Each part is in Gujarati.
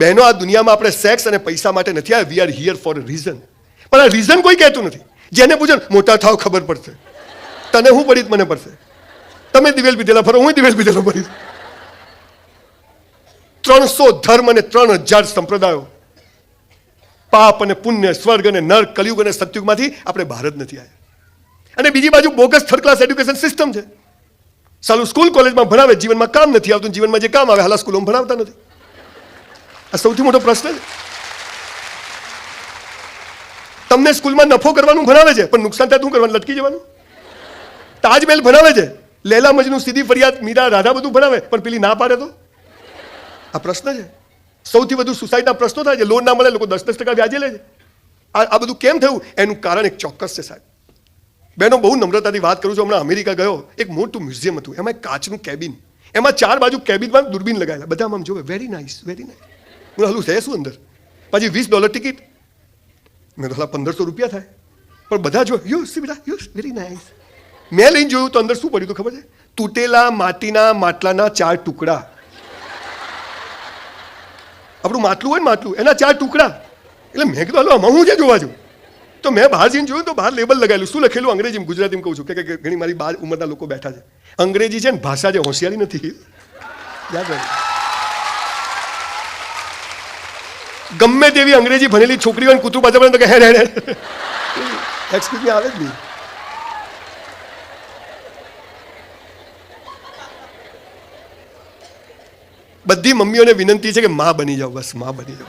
બહેનો, આ દુનિયામાં આપણે સેક્સ અને પૈસા માટે નથી આવ્યા. We are here for a reason પણ આ રીઝન કોઈ કહેતું નથી. જેને પૂછો મોટા થાવ ખબર પડશે. તને હું પડી મને પડશે? તમે દિવેલ પીધેલા ફરો, હું દિવેલ પીધેલો પડી ત્રણસો ધર્મ અને ત્રણ હજાર સંપ્રદાયો. પાપ અને પુણ્ય, સ્વર્ગ અને નર્ક કલયુગ અને સતયુગમાંથી આપણે ભારત નથી આવ્યા. અને બીજી બાજુ bogus third class education system છે. સાલું સ્કૂલ કોલેજમાં ભણાવે, જીવનમાં કામ નથી આવતું, જીવનમાં જે કામ આવે, હાલા સ્કૂલોમાં ભણાવતા નથી. આ સૌથી મોટો પ્રશ્ન છે. તમને સ્કૂલમાં નફો કરવાનું ભણાવે છે, પણ નુકસાન થાય શું કરવાનું? લટકી જવાનું? તાજમહેલ ભણાવે છે, લેલા મજનું સીધી ફરિયાદ, મીરા, રાધા બધું ભણાવે, પણ પેલી ના પાડે તો? આ પ્રશ્ન છે. સૌથી વધુ સુસાઇડના પ્રશ્નો થાય છે, લોન ના મળે, લોકો દસ દસ ટકા વ્યાજે લે છે. આ બધું કેમ થયું? એનું કારણ એક ચોક્કસ છે, સાહેબ. બેનો, બહુ નમ્રતાથી વાત કરું છું, હમણાં અમેરિકા ગયો, એક મોટું મ્યુઝિયમ હતું, એમાં એક કાચનું કેબિન, એમાં ચાર બાજુ કેબિનમાં દૂરબીન લગાવેલા બધા આમ જોવે વેરી નાઇસ વેરી નાઇસ હું હાલું છે શું અંદર પાછી વીસ ડોલર ટિકિટ મેં તો હાલા પંદરસો રૂપિયા થાય પણ બધા જો યુસ બેટા યુસ વેરી નાઇસ મેં લઈને જોયું તો અંદર શું પડ્યું હતું ખબર છે? તૂટેલા માટીના માટલાના ચાર ટુકડા. આપણું માટલું હોય ને માટલું, એના ચાર ટુકડા. એટલે મેં કીધું, હાલો, આમાં હું જે જોવા છું તો મેં બહાર જઈને જોયું, તો બહાર લેબલ લગાવેલું. શું લખેલું? અંગ્રેજી ગુજરાતીમાં કહું છું કે ઘણી મારી બાર ઉંમરના લોકો બેઠા છે. અંગ્રેજી છે ને, ભાષા છે હોશિયારી નથી. યાદ રાખજો. ગમે તેવી અંગ્રેજી ભણેલી છોકરી હોય કૂતરું તો કે હેડ હેડ એક્સક્યુઝ મી આવે જ નહીં. બધી મમ્મીઓને વિનંતી છે કે માં બની જાઓ બસમાં બની જાઓ.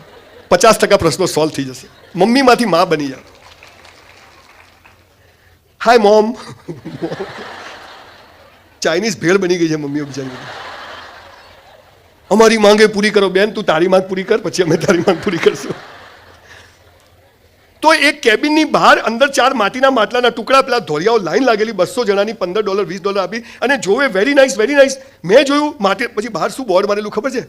પચાસ ટકા પ્રશ્નો સોલ્વ થઈ જશે. મમ્મીમાંથી માં બની જાઓ. હાય મોમ ચાઇનીઝ ભેળ બની ગઈ છે મમ્મીઓ બિચારી બધી. અમારી માંગે પૂરી કરો, બેન, તું તારી માંગ પૂરી કર, પછી અમે તારી માંગ પૂરી કરશું. તો એક કેબિનની બહાર અંદર ચાર માટીના માટલાના ટુકડા, પેલા ધોરિયાઓ લાઈન લાગેલી બસો જણાની, પંદર ડોલર, વીસ ડોલર આપી, અને જોવે, વેરી નાઇસ વેરી નાઇસ. મેં જોયું, માટી, પછી બહાર શું બોર્ડ મારેલું ખબર છે?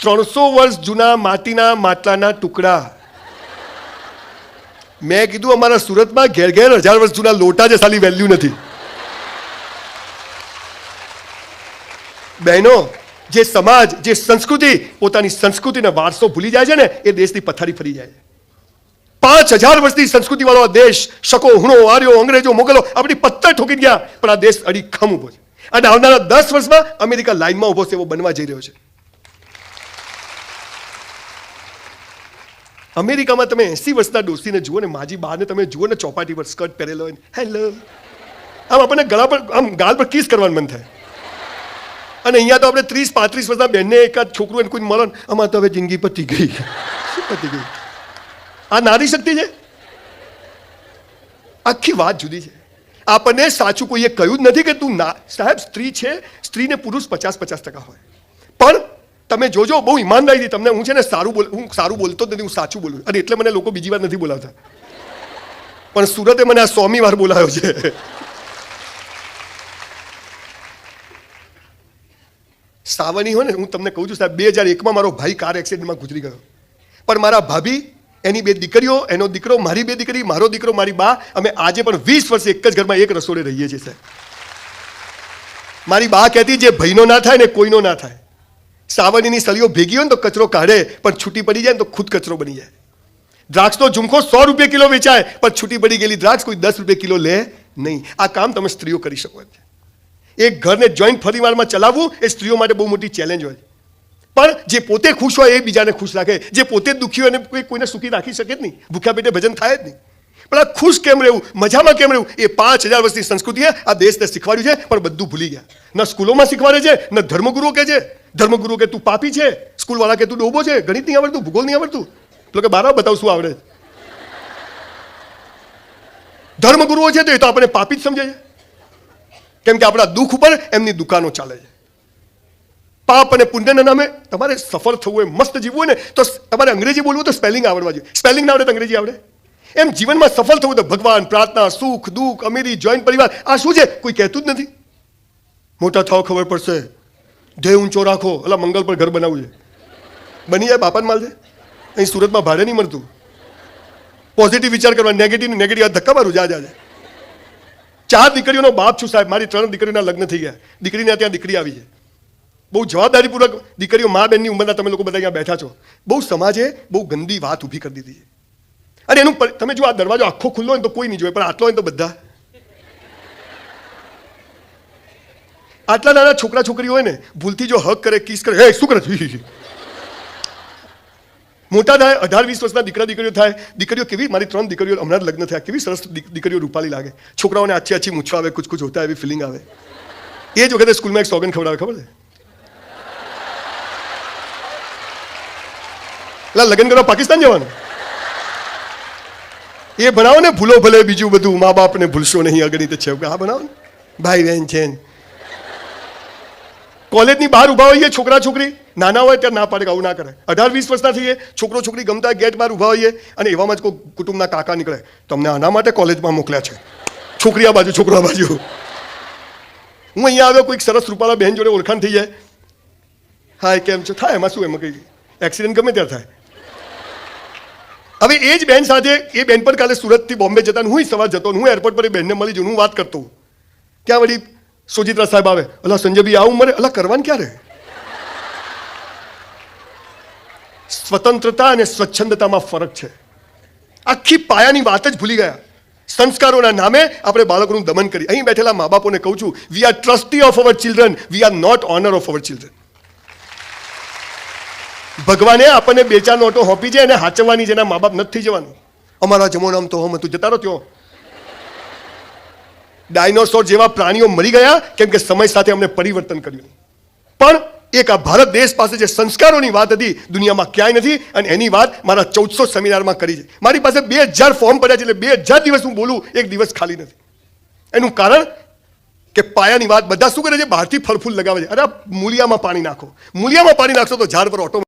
ત્રણસો વર્ષ જૂના માટીના માટલાના ટુકડા. મેં કીધું, અમારા સુરતમાં ઘેર ઘેર હજાર વર્ષ જૂના લોટા છે સાલી વેલ્યુ નથી. બહેનો જે સમાજ, જે સંસ્કૃતિ, પોતાની સંસ્કૃતિને વારસો ભૂલી જાય છે ને, એ દેશની પથારી ફરી જાય છે. પાંચ હજાર વર્ષની સંસ્કૃતિ વાળો આ દેશ, શકો, હુણો આર્યો અંગ્રેજો મોગલો આપણી પથ્થર ઠોકી ગયા, પણ આ દેશ અડીખમ ઊભો છે. અને આવનારા દસ વર્ષમાં અમેરિકા લાઈનમાં ઊભો છે એવો બનવા જઈ રહ્યો છે. અમેરિકામાં તમે એસી વર્ષના ડોસીને જુઓ ને, માજી બાને તમે જુઓ ને, ચોપાટી પર સ્કર્ટ પહેરેલો હોય હેલો આમ આપણને ગળા પર, આમ ગાલ પર કિસ કરવાનું મન થાય. અને અહીંયા તો આપણે ત્રીસ, પાંત્રીસ વર્ષના બેનને એકાદ છોકરું એને કોઈ મળે અમારે તો હવે જિંદગી પતી ગઈ. પતી ગઈ? આ નારી શક્તિ છે? આખી વાત જુદી છે. આપણને સાચું કોઈએ કહ્યું જ નથી કે તું ના, સાહેબ, સ્ત્રી છે, સ્ત્રીને પુરુષ પચાસ પચાસ ટકા હોય. પણ તમે જોજો, બહુ ઈમાનદારીથી તમને હું છે ને સારું બોલ, હું સારું બોલતો જ નથી, હું સાચું બોલું અને એટલે મને લોકો બીજી વાર નથી બોલાવતા. પણ સુરતે મને આ સોમી વાર બોલાવ્યો છે. સાવની હોય ને, હું તમને કહું છું સાહેબ, બે હજાર એકમાં મારો ભાઈ કાર એક્સિડન્ટમાં ગુજરી ગયો. પણ મારા ભાભી એની બે દીકરીઓ, એનો દીકરો, મારી બે દીકરી, મારો દીકરો, મારી બા, અમે આજે પણ વીસ વર્ષ એક જ ઘરમાં એક રસોડે રહીએ છીએ સાહેબ. મારી બા કહેતી, જે ભાઈનો ના થાય ને કોઈનો ના થાય. સાવનીની સળીઓ ભેગી હોય ને તો કચરો કાઢે, પણ છૂટી પડી જાય ને તો ખુદ કચરો બની જાય. દ્રાક્ષનો ઝુમખો સો રૂપિયા કિલો વેચાય, પણ છૂટી પડી ગયેલી દ્રાક્ષ કોઈ દસ રૂપિયા કિલો લે નહીં. આ કામ તમે સ્ત્રીઓ કરી શકો છે. એક ઘરને જોઈન્ટ પરિવારમાં ચલાવવું એ સ્ત્રીઓ માટે બહુ મોટી ચેલેન્જ હોય પણ જે પોતે ખુશ હોય એ બીજાને ખુશ રાખે. જે પોતે દુઃખી હોય એને કોઈ કોઈને સુખી રાખી શકે જ નહીં. ભૂખ્યા પેટે ભજન થાય જ નહીં. પણ આ ખુશ કેમ રહેવું? મજામાં કેમ રહેવું? એ પાંચ હજાર વર્ષની સંસ્કૃતિએ આ દેશને શીખવાડ્યું છે, પણ બધું ભૂલી ગયા. ન સ્કૂલોમાં શીખવાડે છે, ન ધર્મગુરુઓ કે છે. ધર્મગુરુ કે, તું પાપી છે? સ્કૂલવાળા કે, તું ડોબો છે? ગણિત નહીં આવડતું, ભૂગોળ નહીં આવડતું? તો કે બારા બતાવ શું આવડે ધર્મગુરુઓ છે તો એ તો આપણે પાપી જ સમજે છે. કેમ કે આપણા દુઃખ ઉપર એમની દુકાનો ચાલે છે. પાપ અને પુણ્યના નામે તમારે સફળ થવું હોય મસ્ત જીવવું હોય ને, તો તમારે અંગ્રેજી બોલવું તો સ્પેલિંગ આવડવા જોઈએ. સ્પેલિંગ ના આવડે તો અંગ્રેજી આવડે. એમ જીવનમાં સફળ થવું તો ભગવાન, પ્રાર્થના, સુખ, દુઃખ, અમીરી જોઈન્ટ પરિવાર, આ શું છે? કોઈ કહેતું જ નથી. મોટા થાવ ખબર પડશે. ધ્યેય ઊંચો રાખો એટલે મંગલ પર ઘર બનાવવું છે. બની જાય બાપાને માલ છે. અહીં સુરતમાં ભાડે નહીં મળતું. પોઝિટિવ વિચાર કરવા નેગેટિવ નેગેટિવ ધક્કા મારું, જા જા જા. ચાર દીકરીઓનો બાપ છું સાહેબ. મારી ત્રણ દીકરીઓના લગ્ન થઈ ગયા. દીકરીને ત્યાં દીકરી આવી છે. બહુ જવાબદારીપૂર્વક દીકરીઓ મા બેનની ઉંમરના તમે લોકો બધા અહીંયા બેઠા છો. બહુ સમાજે બહુ ગંદી વાત ઊભી કરી દીધી છે. અને એનું તમે જો આ દરવાજો આખો ખુલ્લો હોય તો કોઈ નહીં જોવે, પણ આટલો હોય તો બધા. આટલા નાના છોકરા છોકરી હોય ને, ભૂલથી જો હક કરે, કિસ કરે, હે, શું કરે. મોટા થાય, અઢાર, વીસ વર્ષના દીકરા, દીકરીઓ થાય. દીકરીઓ કેવી? મારી ત્રણ દીકરીઓ હમણાં લગ્ન થયા. કેવી સરસ દીકરીઓ રૂપાલી લાગે. છોકરાઓને આછી આછી મૂછો આવે કુછ કુછ હોતા એવી ફિલિંગ આવે. એ જ વખતે સ્કૂલમાં એક સોગન ખવડાવે, ખબર છે? લગ્ન કરવા પાકિસ્તાન જવાનું. એ ભણાવો ને ભૂલો ભલે બીજું બધું મા બાપને ભૂલશો નહીં અગણિત છે આ ને. ભાઈ બહેન છે. કોલેજની બહાર ઊભા હોઈએ છોકરા છોકરી? નાના હોય ત્યારે ના પાડે આવું ના કરે. અઢાર, વીસ વર્ષના થઈએ, છોકરો છોકરી ગમતા ગેટ બહાર ઊભા હોઈએ અને એવામાં જ કોઈ કુટુંબના કાકા નીકળે. તમને આના માટે કોલેજમાં મોકલ્યા છે. છોકરી આ બાજુ, છોકરો આ બાજુ. હું અહીંયા આવ્યો, કોઈક સરસ રૂપાળા બહેન જોડે ઓળખાણ થઈ જાય. હાય, કેમ છો? થાય, એમાં શું એમાં કંઈ એક્સિડન્ટ ગમે ત્યારે થાય. હવે એ જ બેન સાથે, એ બેન પર કાલે સુરતથી બોમ્બે જતા હું સવાર જતો હું એરપોર્ટ પર એ બેનને મળી જઉં હું વાત કરતો. ત્યાં વળી સુજિત્રા સાહેબ આવે, અલા સંજયભાઈ આ ઉંમરે અલા, કરવાનું ક્યારે? સ્વતંત્રતા અને સ્વચ્છંદતામાં ફરક છે. આખી પાયાની વાત જ ભૂલી ગયા. સંસ્કારોના નામે આપણે બાળકોનું દમન કરી. અહીં બેઠેલા મા બાપોને કહું છું we are trustee of our children we are not owner of our children ભગવાને આપણને બે ચાર નોટો હોપી છે અને હાચવવાની જેના મા બાપ નથી જવાનું. અમારા જમોનામ તો હમ તું જતા રહો ત્યાં. ડાયનોસોર જેવા પ્રાણીઓ મરી ગયા કેમ કે સમય સાથે અમને પરિવર્તન કર્યું પણ એક આ ભારત દેશ પાસે જે સંસ્કારોની વાત હતી, દુનિયામાં ક્યાંય નથી અને એની વાત મારા ચૌદસો સેમિનારમાં કરી છે. મારી પાસે બે હજાર ફોર્મ પડ્યા છે એટલે બે હજાર દિવસ હું બોલું, એક દિવસ ખાલી નથી. એનું કારણ કે પાયાની વાત બધા શું કરે છે? બહારથી ફળફૂલ લગાવે છે. અરે મૂલિયામાં પાણી નાખો. મૂલિયામાં પાણી નાખશો તો ઝાડ પર ઓટો